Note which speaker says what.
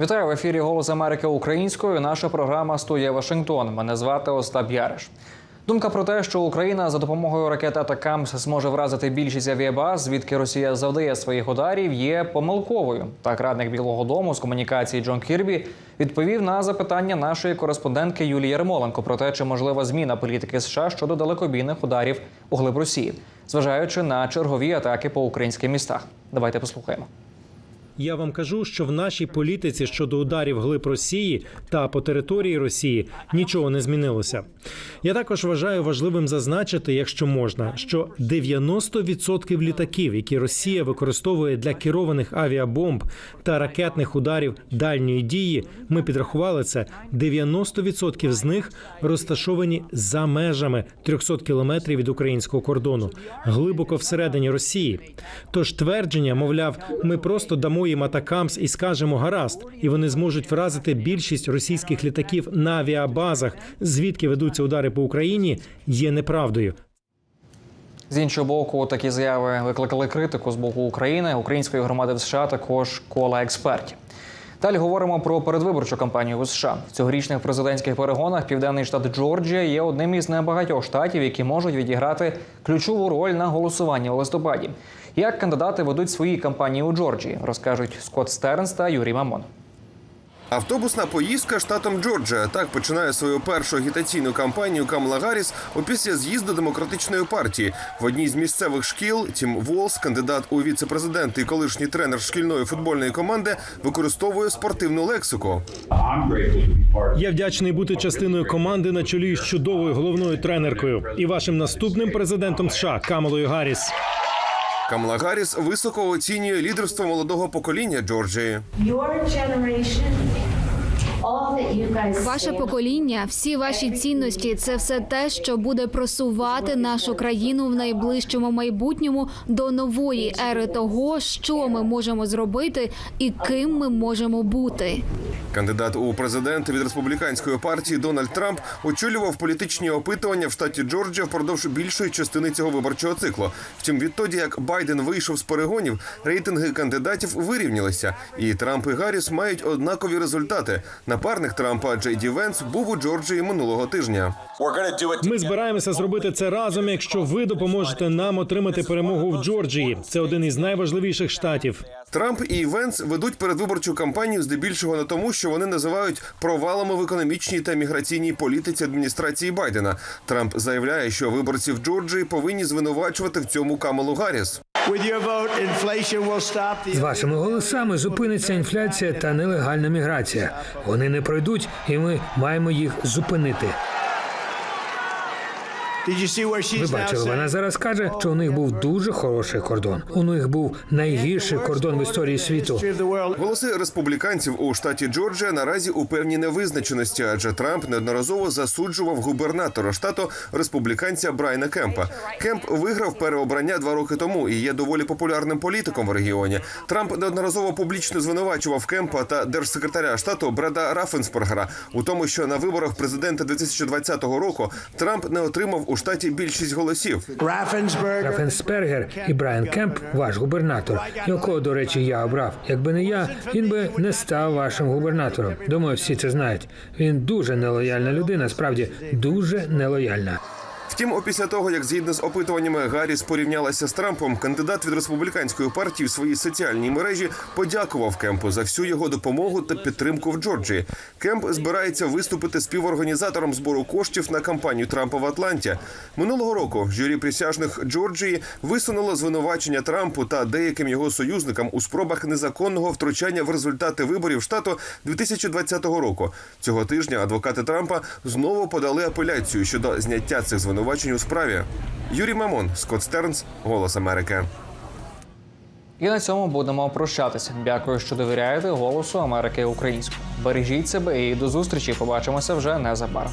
Speaker 1: Вітаю в ефірі Голос Америки українською. Наша програма Студія Вашингтон. Мене звати Остап Яриш. Думка про те, що Україна за допомогою ракет Атакамс зможе вразити більшість авіабаз, звідки Росія завдає своїх ударів, є помилковою. Так, радник Білого Дому з комунікації Джон Кірбі відповів на запитання нашої кореспондентки Юлії Ярмоленко про те, чи можлива зміна політики США щодо далекобійних ударів у глиб Росії, зважаючи на чергові атаки по українських містах. Давайте послухаємо.
Speaker 2: Я вам кажу, що в нашій політиці щодо ударів глиб Росії та по території Росії нічого не змінилося. Я також вважаю важливим зазначити, якщо можна, що 90% літаків, які Росія використовує для керованих авіабомб та ракетних ударів дальньої дії, ми підрахували це. 90% з них розташовані за межами 300 кілометрів від українського кордону, глибоко всередині Росії. Тож твердження, мовляв, ми просто дамо їм атакамс і скажемо гаразд, і вони зможуть вразити більшість російських літаків на авіабазах, звідки ведуться удари по Україні, є неправдою.
Speaker 1: З іншого боку, такі заяви викликали критику з боку України, української громади в США, також кола експертів. Далі говоримо про передвиборчу кампанію у США. В цьогорічних президентських перегонах південний штат Джорджія є одним із небагатьох штатів, які можуть відіграти ключову роль на голосуванні у листопаді. Як кандидати ведуть свої кампанії у Джорджії, розкажуть Скотт Стернс та Юрій Мамон.
Speaker 3: Автобусна поїздка штатом Джорджія так починає свою першу агітаційну кампанію Камала Гарріс опісля з'їзду демократичної партії. В одній з місцевих шкіл Тім Волс, кандидат у віце-президенти і колишній тренер шкільної футбольної команди, використовує спортивну лексику.
Speaker 2: Я вдячний бути частиною команди на чолі з чудовою головною тренеркою і вашим наступним президентом США Камалою Гарріс.
Speaker 3: Камала Гарріс високо оцінює лідерство молодого покоління Джорджії.
Speaker 4: Your generation,
Speaker 5: Ваше покоління, всі ваші цінності це все те, що буде просувати нашу країну в найближчому майбутньому до нової ери того, що ми можемо зробити і ким ми можемо бути.
Speaker 3: Кандидат у президенти від республіканської партії Дональд Трамп очолював політичні опитування в штаті Джорджія впродовж більшої частини цього виборчого циклу. Втім, відтоді як Байден вийшов з перегонів, рейтинги кандидатів вирівнялися, і Трамп і Гарріс мають однакові результати. Напарник Трампа Джей Ді Венс був у Джорджії минулого тижня.
Speaker 2: Ми збираємося зробити це разом, якщо ви допоможете нам отримати перемогу в Джорджії. Це один із найважливіших штатів.
Speaker 3: Трамп і Венс ведуть передвиборчу кампанію здебільшого на тому, що вони називають провалами в економічній та міграційній політиці адміністрації Байдена. Трамп заявляє, що виборці в Джорджії повинні звинувачувати в цьому Камалу Гарріс.
Speaker 6: З вашими голосами зупиниться інфляція та нелегальна міграція. Вони не пройдуть, і ми маємо їх зупинити. Ви бачили, вона зараз каже, що у них був дуже хороший кордон. У них був найгірший кордон в історії світу.
Speaker 3: Голоси республіканців у штаті Джорджія наразі у певній невизначеності, адже Трамп неодноразово засуджував губернатора штату республіканця Брайана Кемпа. Кемп виграв переобрання два роки тому і є доволі популярним політиком в регіоні. Трамп неодноразово публічно звинувачував Кемпа та держсекретаря штату Бреда Рафенспергера у тому, що на виборах президента 2020 року Трамп не отримав у штаті більшість голосів.
Speaker 6: Рафенсбергер і Брайан Кемп, ваш губернатор, якого, до речі, я обрав. Якби не я, він би не став вашим губернатором. Думаю, всі це знають. Він дуже нелояльна людина, справді дуже нелояльна.
Speaker 3: Втім, опісля того, як згідно з опитуваннями Гарріс порівнялася з Трампом, кандидат від республіканської партії в своїй соціальній мережі подякував Кемпу за всю його допомогу та підтримку в Джорджії. Кемп збирається виступити співорганізатором збору коштів на кампанію Трампа в Атланті. Минулого року журі присяжних Джорджії висунуло звинувачення Трампу та деяким його союзникам у спробах незаконного втручання в результати виборів штату 2020 року. Цього тижня адвокати Трампа знову подали апеляцію щодо зняття цих звинувачень у справі. Юрій Мамон, Скотт Стернс, Голос Америки.
Speaker 1: І на цьому будемо прощатися. Дякую, що довіряєте голосу Америки українською. Бережіть себе і до зустрічі. Побачимося вже незабаром.